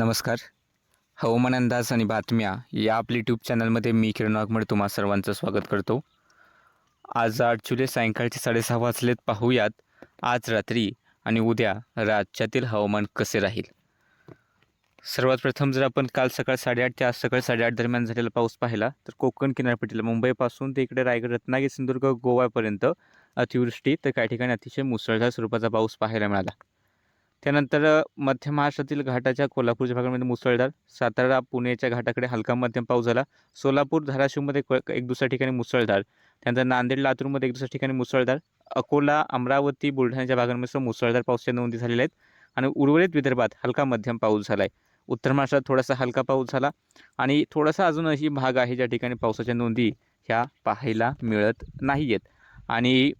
नमस्कार. हवामान अंदाज आणि बातम्या या आपल्या यूट्यूब चॅनलमध्ये मी किरण वाघमडे तुम्हा सर्वांचं स्वागत करतो. आज आठ जुलै सायंकाळचे साडेसहा वाजलेत. पाहूयात आज रात्री आणि उद्या राज्यातील हवामान कसे राहील. सर्वात प्रथम जर आपण काल सकाळ साडेआठ ते आज सकाळ साडेआठ दरम्यान झालेला पाऊस पाहिला तर कोकण किनारपट्टीला मुंबईपासून ते इकडे रायगड रत्नागिरी सिंधुदुर्ग गोव्यापर्यंत अतिवृष्टी तर काही ठिकाणी अतिशय मुसळधार स्वरूपाचा पाऊस पाहायला मिळाला. त्यानंतर मध्य महाराष्ट्रातील घाटाच्या कोल्हापूरच्या भागामध्ये मुसळधार सातारा पुणेच्या घाटाकडे हलका मध्यम पाऊस झाला. सोलापूर धाराशिवमध्ये एक दुसऱ्या ठिकाणी मुसळधार. त्यानंतर नांदेड लातूरमध्ये एक दुसऱ्या ठिकाणी मुसळधार. अकोला अमरावती बुलढाण्याच्या भागांमध्ये सुद्धा मुसळधार पावसाच्या नोंदी झालेल्या आहेत आणि उर्वरित विदर्भात हलका मध्यम पाऊस झाला आहे उत्तर महाराष्ट्रात थोडासा हलका पाऊस झाला आणि थोडासा अजूनही भाग आहे ज्या ठिकाणी पावसाच्या नोंदी ह्या पाहायला मिळत नाही आहेत आणि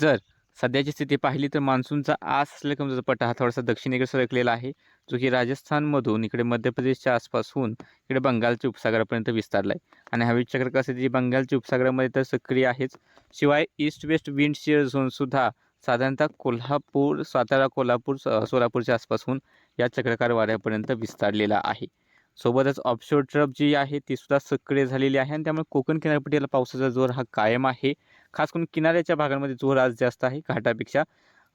जर सध्याची स्थिती पाहिली तर मान्सूनचा आस असल्यामुळे पट्टा हा थोडासा दक्षिणेकडे सरकलेला आहे जो की राजस्थानमधून इकडे मध्य प्रदेशच्या आसपास होऊन इकडे बंगालच्या उपसागरापर्यंत विस्तारला आहे आणि हवेची चक्र कसं जी बंगालच्या उपसागरामध्ये तर सक्रिय आहेच. शिवाय ईस्ट वेस्ट विंड शिअर झोनसुद्धा साधारणतः कोल्हापूर सातारा कोल्हापूर स- सोलापूरच्या आसपासहून या चक्रकार वाऱ्यापर्यंत विस्तारलेला आहे. सोबतच ऑफशोर ट्रप जी आहे ती सुद्धा सक्रिय झालेली आहे आणि त्यामुळे कोकण किनारपट्टीला पावसाचा जोर हा कायम आहे. खास करून किनाऱ्याच्या भागांमध्ये जोर आज जास्त आहे घाटापेक्षा.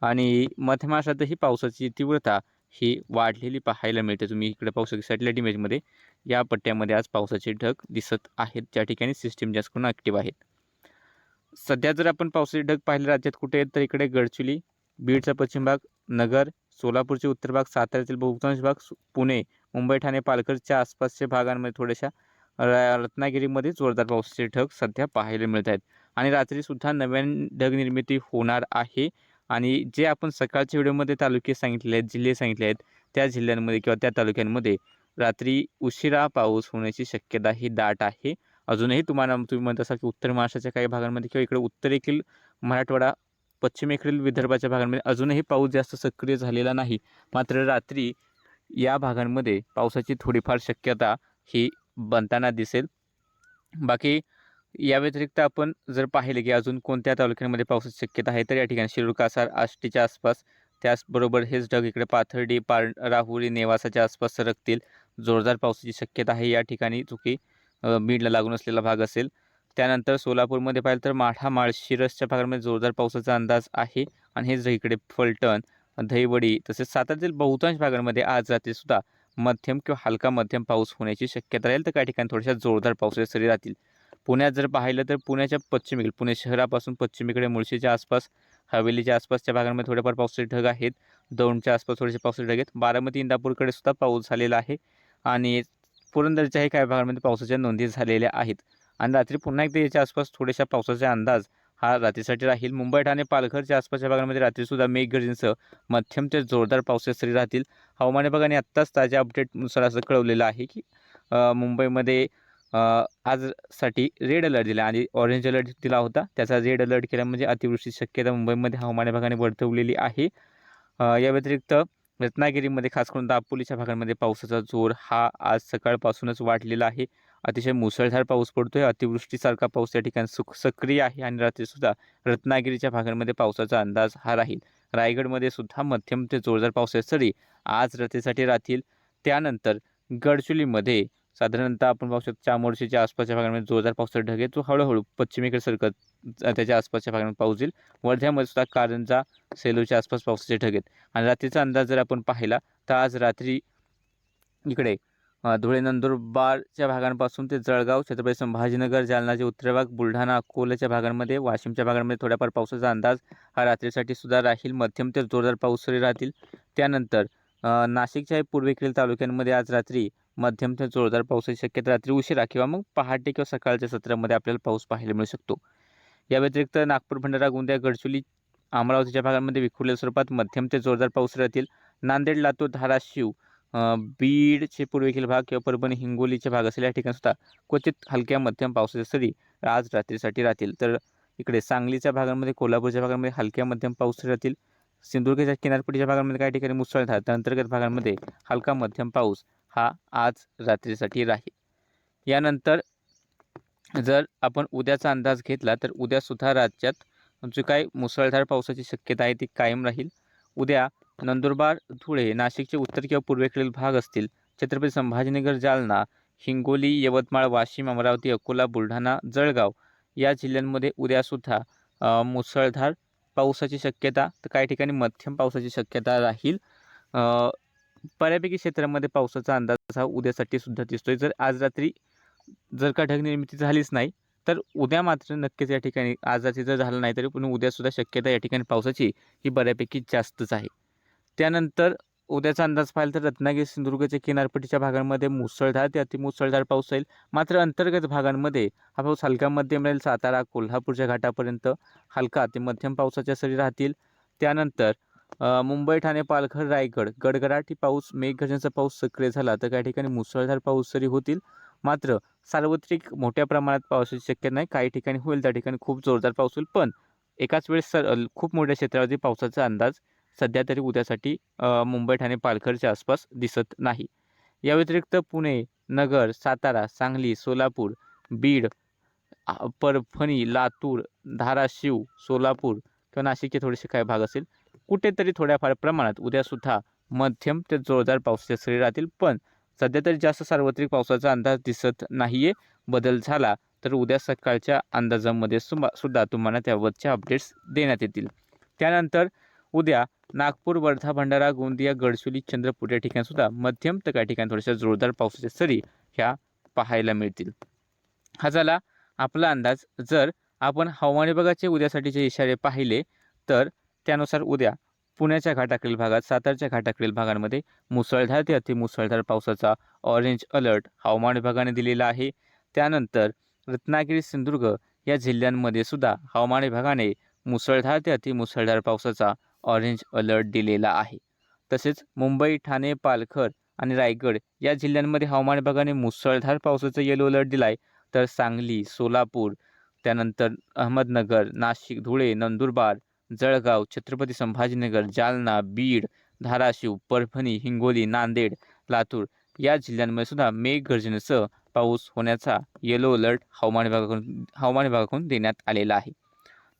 आणि मध्य महाराष्ट्रातही पावसाची तीव्रता ही वाढलेली पाहायला मिळते. तुम्ही इकडे पाहू शकता सॅटेलाईट इमेजमध्ये या पट्ट्यामध्ये आज पावसाचे ढग दिसत आहेत. ज्या ठिकाणी सिस्टीम जास्त करून ॲक्टिव्ह आहेत. सध्या जर आपण पावसाचे ढग पाहिले राज्यात कुठे आहेत तर इकडे गडचिली बीडचा पश्चिम भाग नगर सोलापूरचे उत्तर भाग साताऱ्यातील बहुतांश भाग पुणे मुंबई ठाणे पालघरच्या आसपासच्या भागांमध्ये थोड्याशा र- रत्नागिरीमध्ये जोरदार पावसाचे ढग सध्या पाहायला मिळत आहेत. आणि रात्रीसुद्धा नव्यान ढगनिर्मिती होणार आहे. आणि जे आपण सकाळच्या व्हिडिओमध्ये तालुके सांगितले आहेत जिल्हे सांगितले आहेत त्या जिल्ह्यांमध्ये किंवा त्या तालुक्यांमध्ये रात्री उशिरा पाऊस होण्याची शक्यता ही दाट आहे. अजूनही तुम्हाला तुम्ही म्हणत असाल की उत्तर महाराष्ट्राच्या काही भागांमध्ये किंवा इकडे उत्तरेकडील मराठवाडा पश्चिमेकडील विदर्भाच्या भागांमध्ये अजूनही पाऊस जास्त सक्रिय झालेला नाही. मात्र रात्री या भागांमध्ये पावसाची थोडीफार शक्यता ही बनताना दिसेल. बाकी या व्यतिरिक्त आपण जर पाहिले की अजून कोणत्या तालुक्यांमध्ये पावसाची शक्यता आहे तर या ठिकाणी शिरूर कासार आष्टीच्या आसपास त्याचबरोबर हेच ढग इकडे पाथर्डी पार राहुरी नेवासाच्या आसपास सरकतील. जोरदार पावसाची शक्यता आहे. या ठिकाणी चुकी बीडला लागून असलेला भाग असेल. त्यानंतर सोलापूरमध्ये पाहिलं तर माढा माळशिरसच्या भागामध्ये जोरदार पावसाचा अंदाज आहे. आणि हेच इकडे फलटण दहीवडी तसेच सातारातील बहुतांश भागांमध्ये आज रात्रीसुद्धा मध्यम किंवा हलका मध्यम पाऊस होण्याची शक्यता राहील. तर काही ठिकाणी थोड्याशा जोरदार पावसाच्या सरी राहतील. पुण्यात जर पाहिलं तर पुण्याच्या पश्चिमेकडे पुणे शहरापासून पश्चिमेकडे मुळशीच्या आसपास हवेलीच्या आसपासच्या भागांमध्ये थोडेफार पावसाचे ढग आहेत. दौंडच्या आसपास थोडेसे पावसाचे ढग आहेत. बारामती इंदापूरकडे सुद्धा पाऊस झालेला आहे आणि पुरंदरच्याही काही भागांमध्ये पावसाच्या नोंदी झालेल्या आहेत. आणि रात्री पुन्हा एकदा याच्या आसपास थोड्याशा पावसाचा अंदाज हा रात्रीसाठी राहील. मुंबई ठाणे पालघरच्या आसपासच्या भागांमध्ये रात्रीसुद्धा मेघगर्जनेसह मध्यम ते जोरदार पावसाच्या सरी राहतील. हवामान विभागाने आत्ताच ताज्या अपडेटनुसार असं कळवलेलं आहे की मुंबईमध्ये आजसाठी रेड अलर्ट दिला आणि ऑरेंज अलर्ट दिला होता. त्याचा रेड अलर्ट केला म्हणजे अतिवृष्टी शक्यता मुंबईमध्ये हवामान विभागाने वर्तवलेली आहे. या व्यतिरिक्त रत्नागिरीमध्ये खास करून दापोलीच्या भागांमध्ये पावसाचा जोर हा आज सकाळपासूनच वाढलेला आहे. अतिशय मुसळधार पाऊस पडतोय. अतिवृष्टीसारखा पाऊस या ठिकाणी सुख सक्रिय आहे आणि रात्रीसुद्धा रत्नागिरीच्या भागांमध्ये पावसाचा अंदाज हा राहील. रायगडमध्ये सुद्धा मध्यम ते जोरदार पावसाच्या सरी आज रात्रीसाठी राहतील. त्यानंतर गडचिरोलीमध्ये साधारणतः आपण पाहू शकतो चामोर्शीच्या आसपासच्या भागांमध्ये जोरदार पावसाचा ढग आहे तो हळूहळू पश्चिमेकडे सरकत त्याच्या आसपासच्या भागांमध्ये पाऊस येईल वर्ध्यामध्ये सुद्धा कारंजा सेलूच्या आसपास पावसाचे ढग आहेत. आणि रात्रीचा अंदाज जर आपण पाहिला तर आज रात्री इकडे धुळे नंदुरबारच्या भागांपासून ते जळगाव छत्रपती संभाजीनगर जालनाचे उत्तर भाग बुलढाणा अकोल्याच्या भागांमध्ये वाशिमच्या भागांमध्ये थोड्याफार पावसाचा अंदाज हा रात्रीसाठी सुद्धा राहील. मध्यम ते जोरदार पाऊस राहतील. त्यानंतर नाशिकच्या पूर्वेकडील तालुक्यांमध्ये आज रात्री मध्यम ते जोरदार पावसाची शक्यता रात्री उशिरा किंवा मग पहाटे किंवा सकाळच्या सत्रामध्ये आपल्याला पाऊस पाहायला मिळू शकतो. या व्यतिरिक्त नागपूर भंडारा गोंदिया गडचुली अमरावतीच्या भागांमध्ये विखुरलेल्या स्वरूपात मध्यम ते जोरदार पाऊस राहतील. नांदेड लातूर धाराशिव बीडचे पूर्वेखील भाग किंवा परभणी हिंगोलीचे भाग असेल या ठिकाणी सुद्धा क्वचित हलक्या मध्यम पावसाच्या सरी आज रात्रीसाठी राहतील. तर इकडे सांगलीच्या भागांमध्ये कोल्हापूरच्या भागांमध्ये हलक्या मध्यम पाऊस राहतील. सिंधुदुर्गच्या किनारपट्टीच्या भागांमध्ये काही ठिकाणी मुसळधार तर अंतर्गत भागांमध्ये हलका मध्यम पाऊस हा आज रात्रीसाठी राहील. यानंतर जर आपण उद्याचा अंदाज घेतला तर उद्यासुद्धा राज्यात जे काय मुसळधार पावसाची शक्यता आहे ती कायम राहील. उद्या नंदुरबार धुळे नाशिकचे उत्तर किंवा पूर्वेकडील भाग असतील छत्रपती संभाजीनगर जालना हिंगोली यवतमाळ वाशिम अमरावती अकोला बुलढाणा जळगाव या जिल्ह्यांमध्ये उद्यासुद्धा मुसळधार पावसाची शक्यता तर काही ठिकाणी मध्यम पावसाची शक्यता राहील. बऱ्यापैकी क्षेत्रामध्ये पावसाचा अंदाज हा उद्यासाठी सुद्धा दिसतोय. जर आज रात्री जर का ढगनिर्मिती झालीच नाही तर उद्या मात्र नक्कीच या ठिकाणी आज रात्री जर झालं नाही तरी पण उद्यासुद्धा शक्यता या ठिकाणी पावसाची ही बऱ्यापैकी जास्तच आहे. त्यानंतर उद्याचा अंदाज पाहिला तर रत्नागिरी सिंधुदुर्गच्या किनारपट्टीच्या भागांमध्ये मुसळधार ते अतिमुसळधार पाऊस येईल. मात्र अंतर्गत भागांमध्ये हा पाऊस हलका मध्यम राहील. सातारा कोल्हापूरच्या घाटापर्यंत हलका ते मध्यम पावसाच्या सरी राहतील. त्यानंतर मुंबई ठाणे पालघर रायगड गडगडाटी पाऊस मेघगर्जनेचा पाऊस सक्रिय झाला तर काही ठिकाणी मुसळधार पाऊस सरी होतील. मात्र सार्वत्रिक मोठ्या प्रमाणात पावसाची शक्यता नाही. काही ठिकाणी होईल त्या ठिकाणी खूप जोरदार पाऊस होईल. पण एकाच वेळेस सर खूप मोठ्या क्षेत्रावरती पावसाचा अंदाज सध्या तरी उद्यासाठी मुंबई ठाणे पालघरच्या आसपास दिसत नाही. या व्यतिरिक्त पुणे नगर सातारा सांगली सोलापूर बीड परभणी लातूर धाराशिव सोलापूर किंवा नाशिकचे थोडेसे काही भाग असेल कुठेतरी थोड्याफार प्रमाणात उद्यासुद्धा मध्यम ते जोरदार पावसाचे सरी राहतील. पण सध्या तरी जास्त सार्वत्रिक पावसाचा अंदाज दिसत नाही आहे बदल झाला तर उद्या सकाळच्या अंदाजामध्ये सुमा सुद्धा तुम्हाला त्यावरच्या अपडेट्स देण्यात येतील. त्यानंतर उद्या नागपूर वर्धा भंडारा गोंदिया गडचिरोली चंद्रपूर या ठिकाणीसुद्धा मध्यम तर काही ठिकाणी थोड्याशा जोरदार पावसाच्या सरी ह्या पाहायला मिळतील. हा झाला आपला अंदाज. जर आपण हवामान विभागाचे उद्यासाठीचे इशारे पाहिले तर त्यानुसार उद्या पुण्याच्या घाटाकडील भागात सातारच्या घाटाकडील भागांमध्ये मुसळधार ते अतिमुसळधार पावसाचा ऑरेंज अलर्ट हवामान विभागाने दिलेला आहे. त्यानंतर रत्नागिरी सिंधुदुर्ग या जिल्ह्यांमध्ये सुद्धा हवामान विभागाने मुसळधार ते अतिमुसळधार पावसाचा ऑरेंज अलर्ट दिलेला आहे. तसेच मुंबई ठाणे पालघर आणि रायगड या जिल्ह्यांमध्ये हवामान विभागाने मुसळधार पावसाचा येलो अलर्ट दिला आहे तर सांगली सोलापूर त्यानंतर अहमदनगर नाशिक धुळे नंदुरबार जळगाव छत्रपती संभाजीनगर जालना बीड धाराशिव परभणी हिंगोली नांदेड लातूर या जिल्ह्यांमध्ये सुद्धा मेघगर्जनेसह पाऊस होण्याचा येलो अलर्ट हवामान विभागाकडून हवामान विभागाकडून देण्यात आलेला आहे.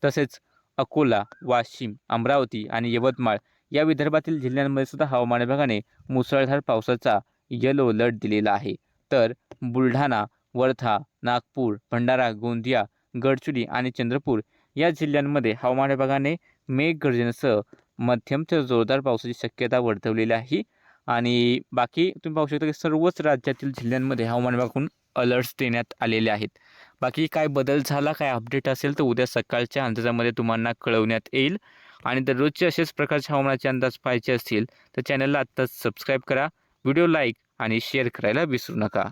तसेच अकोला वाशिम अमरावती आणि यवतमाळ या विदर्भातील जिल्ह्यांमध्ये सुद्धा हवामान विभागाने मुसळधार पावसाचा येलो अलर्ट दिलेला आहे. तर बुलढाणा वर्धा नागपूर भंडारा गोंदिया गडचिरोली आणि चंद्रपूर या जिल्ह्यांमध्ये हवामान विभागाने मेघगर्जनेसह मध्यम ते जोरदार पावसाची शक्यता वर्तवलेली आहे. आणि बाकी तुम्ही पाहू शकता की सर्वच राज्यातील जिल्ह्यांमध्ये हवामान विभागाकडून अलर्ट्स देण्यात आलेले आहेत. बाकी काय बदल झाला काय अपडेट असेल तर उद्या सकाळच्या अंदाजामध्ये तुम्हाला कळवण्यात येईल. आणि दररोजचे असेच प्रकारचे हवामानाचे अंदाज पाहायचे असतील तर चॅनलला आत्ताच सबस्क्राईब करा. व्हिडिओ लाईक आणि शेअर करायला विसरू नका.